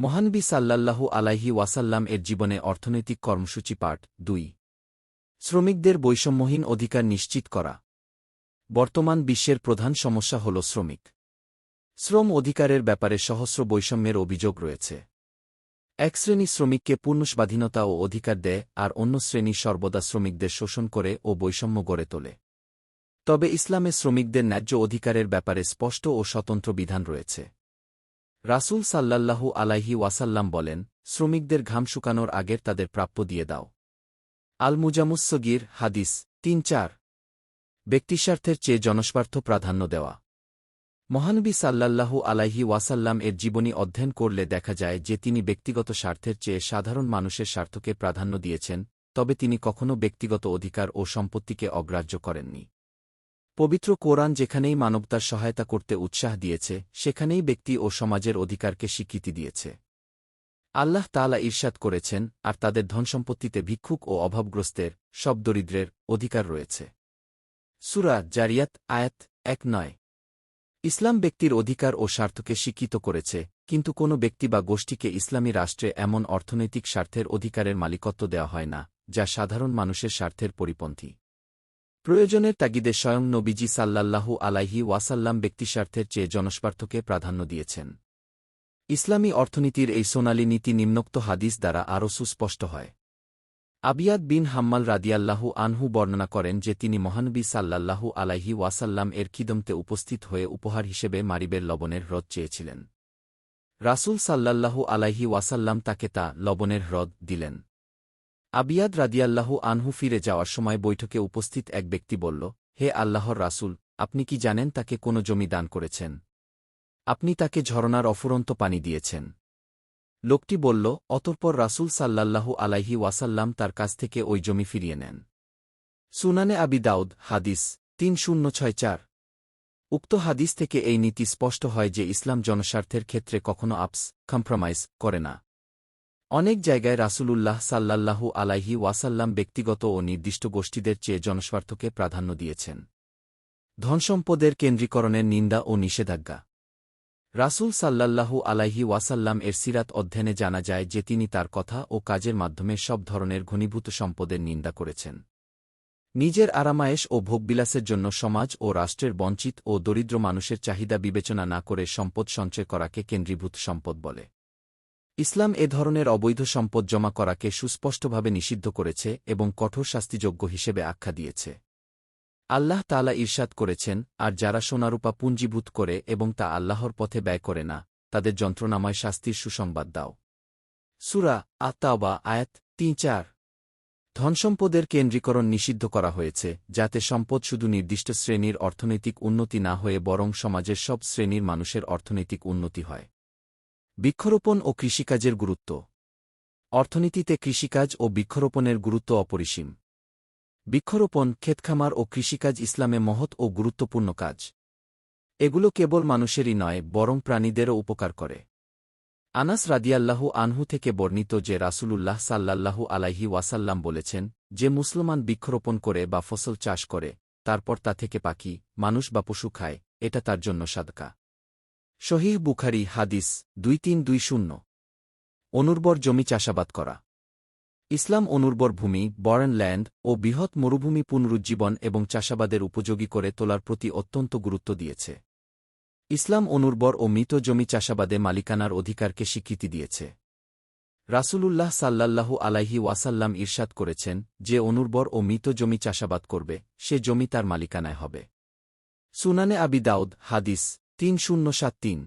মহানবী সাল্লাল্লাহু আলাইহি ওয়াসাল্লাম এর জীবনে অর্থনৈতিক কর্মসূচি পাঠ দুই। শ্রমিকদের বৈষম্যহীন অধিকার নিশ্চিত করা। বর্তমান বিশ্বের প্রধান সমস্যা হল শ্রমিক। শ্রম অধিকারের ব্যাপারে সহস্র বৈষম্যের অভিযোগ রয়েছে। এক শ্রেণি শ্রমিককে পূর্ণ স্বাধীনতা ও অধিকার দেয় আর অন্য শ্রেণি সর্বদা শ্রমিকদের শোষণ করে ও বৈষম্য গড়ে তোলে। তবে ইসলামে শ্রমিকদের ন্যায্য অধিকারের ব্যাপারে স্পষ্ট ও স্বতন্ত্র বিধান রয়েছে। রাসূল সাল্লাল্লাহু আলাইহি ওয়াসাল্লাম বলেন, শ্রমিকদের ঘাম শুকানোর আগের তাদের প্রাপ্য দিয়ে দাও। আল মুজামুসগির হাদিস, তিন চার। ব্যক্তিস্বার্থের চেয়ে জনস্বার্থ প্রাধান্য দেওয়া। মহানবী সাল্লাল্লাহু আলাইহি ওয়াসাল্লাম এর জীবনী অধ্যয়ন করলে দেখা যায় যে তিনি ব্যক্তিগত স্বার্থের চেয়ে সাধারণ মানুষের স্বার্থকে প্রাধান্য দিয়েছেন, তবে তিনি কখনও ব্যক্তিগত অধিকার ও সম্পত্তিকে অগ্রাহ্য করেননি। পবিত্র কোরআন যেখানেই মানবতার সহায়তা করতে উৎসাহ দিয়েছে, সেখানেই ব্যক্তি ও সমাজের অধিকারকে স্বীকৃতি দিয়েছে। আল্লাহ তালা ঈর্ষাদ করেছেন, আর তাদের ধনসম্পত্তিতে ভিক্ষুক ও অভাবগ্রস্তের, সব দরিদ্রের অধিকার রয়েছে। সুরা জারিয়াত, আয়াত এক নয়। ইসলাম ব্যক্তির অধিকার ও স্বার্থকে স্বীকৃত করেছে, কিন্তু কোনো ব্যক্তি বা গোষ্ঠীকে ইসলামী রাষ্ট্রে এমন অর্থনৈতিক স্বার্থের অধিকারের মালিকত্ব দেওয়া হয় না, যা সাধারণ মানুষের স্বার্থের পরিপন্থী। প্রয়োজনের তাগিদে স্বয়ং নবীজি সাল্লাল্লাহু আলাইহি ওয়াসাল্লাম ব্যক্তিস্বার্থের চেয়ে জনস্বার্থকে প্রাধান্য দিয়েছেন। ইসলামী অর্থনীতির এই সোনালী নীতি নিম্নোক্ত হাদিস দ্বারা আরও সুস্পষ্ট হয়। আবিয়াদ বিন হাম্মাল রাদিয়াল্লাহু আনহু বর্ণনা করেন যে তিনি মহানবী সাল্লাল্লাহু আলাইহি ওয়াসাল্লাম এর খিদমতে উপস্থিত হয়ে উপহার হিসেবে মারিবের লবণের হ্রদ চেয়েছিলেন। রাসূল সাল্লাল্লাহু আলাইহি ওয়াসাল্লাম তাকে তা লবণের হ্রদ দিলেন। আবিয়াদ রাদিয়াল্লাহু আনহু ফিরে যাওয়ার সময় বৈঠকে উপস্থিত এক ব্যক্তি বলল, হে আল্লাহর রাসূল, আপনি কি জানেন তাকে কোনো জমি দান করেছেন? আপনি তাকে ঝরনার অফুরন্ত পানি দিয়েছেন। লোকটি বলল, অতঃপর রাসূল সাল্লাল্লাহু আলাইহি ওয়াসাল্লাম তার কাছ থেকে ওই জমি ফিরিয়ে নেন। সুনানে আবি দাউদ, হাদিস তিন শূন্য ছয় চার। উক্ত হাদিস থেকে এই নীতি স্পষ্ট হয় যে ইসলাম জনস্বার্থের ক্ষেত্রে কখনো আপস, কম্প্রোমাইজ করে না। অনেক জায়গায় রাসূলুল্লাহ সাল্লাল্লাহু আলাইহি ওয়াসাল্লাম ব্যক্তিগত ও নির্দিষ্ট গোষ্ঠীদের চেয়ে জনস্বার্থকে প্রাধান্য দিয়েছেন। ধনসম্পদের কেন্দ্রীকরণের নিন্দা ও নিষেধাজ্ঞা। রাসূল সাল্লাল্লাহু আলাইহি ওয়াসাল্লাম এর সিরাত অধ্যয়নে জানা যায় যে তিনি তার কথা ও কাজের মাধ্যমে সব ধরনের ঘনীভূত সম্পদের নিন্দা করেছেন। নিজের আরামায়েশ ও ভোগবিলাসের জন্য সমাজ ও রাষ্ট্রের বঞ্চিত ও দরিদ্র মানুষের চাহিদা বিবেচনা না করে সম্পদ সঞ্চয় করাকে কেন্দ্রীভূত সম্পদ বলে। ইসলাম এ ধরনের অবৈধ সম্পদ জমা করাকে সুস্পষ্টভাবে নিষিদ্ধ করেছে এবং কঠোর শাস্তিযোগ্য হিসেবে আখ্যা দিয়েছে। আল্লাহ তালা ঈর্ষাদ করেছেন, আর যারা সোনারূপা পুঞ্জীভূত করে এবং তা আল্লাহর পথে ব্যয় করে না, তাদের যন্ত্রণাময় শাস্তির সুসংবাদ দাও। সুরা আত্মাওবা আয়াত তিন চার। ধনসম্পদের কেন্দ্রীকরণ নিষিদ্ধ করা হয়েছে, যাতে সম্পদ শুধু নির্দিষ্ট শ্রেণির অর্থনৈতিক উন্নতি না হয়ে বরং সমাজের সব শ্রেণির মানুষের অর্থনৈতিক উন্নতি হয়। বৃক্ষরোপণ ও কৃষিকাজের গুরুত্ব। অর্থনীতিতে কৃষিকাজ ও বৃক্ষরোপণের গুরুত্ব অপরিসীম। বৃক্ষরোপণ, ক্ষেতখামার ও কৃষিকাজ ইসলামে মহৎ ও গুরুত্বপূর্ণ কাজ। এগুলো কেবল মানুষেরই নয়, বরং প্রাণীদেরও উপকার করে। আনাস রাদিয়াল্লাহু আনহু থেকে বর্ণিত যে রাসূলুল্লাহ সাল্লাল্লাহু আলাইহি ওয়াসাল্লাম বলেছেন যে মুসলমান বৃক্ষরোপণ করে বা ফসল চাষ করে, তারপর তা থেকে পাখি, মানুষ বা পশু খায়, এটা তার জন্য সাদকা। শহীহ বুখারি হাদিস দুই তিন দুই শূন্য। অনুর্বর জমি চাষাবাদ করা। ইসলাম অনুর্বর ভূমি, বরেন ল্যান্ড ও বৃহৎ মরুভূমি পুনরুজ্জীবন এবং চাষাবাদের উপযোগী করে তোলার প্রতি অত্যন্ত গুরুত্ব দিয়েছে। ইসলাম অনুর্বর ও মৃত জমি চাষাবাদে মালিকানার অধিকারকে স্বীকৃতি দিয়েছে। রাসূলুল্লাহ সাল্লাল্লাহু আলাইহি ওয়াসাল্লাম ঈর্ষাদ করেছেন যে অনুর্বর ও মৃত জমি চাষাবাদ করবে, সে জমি তার মালিকানায় হবে। সুনানে আবি দাউদ হাদিস তিন শূন্য সাত তিন।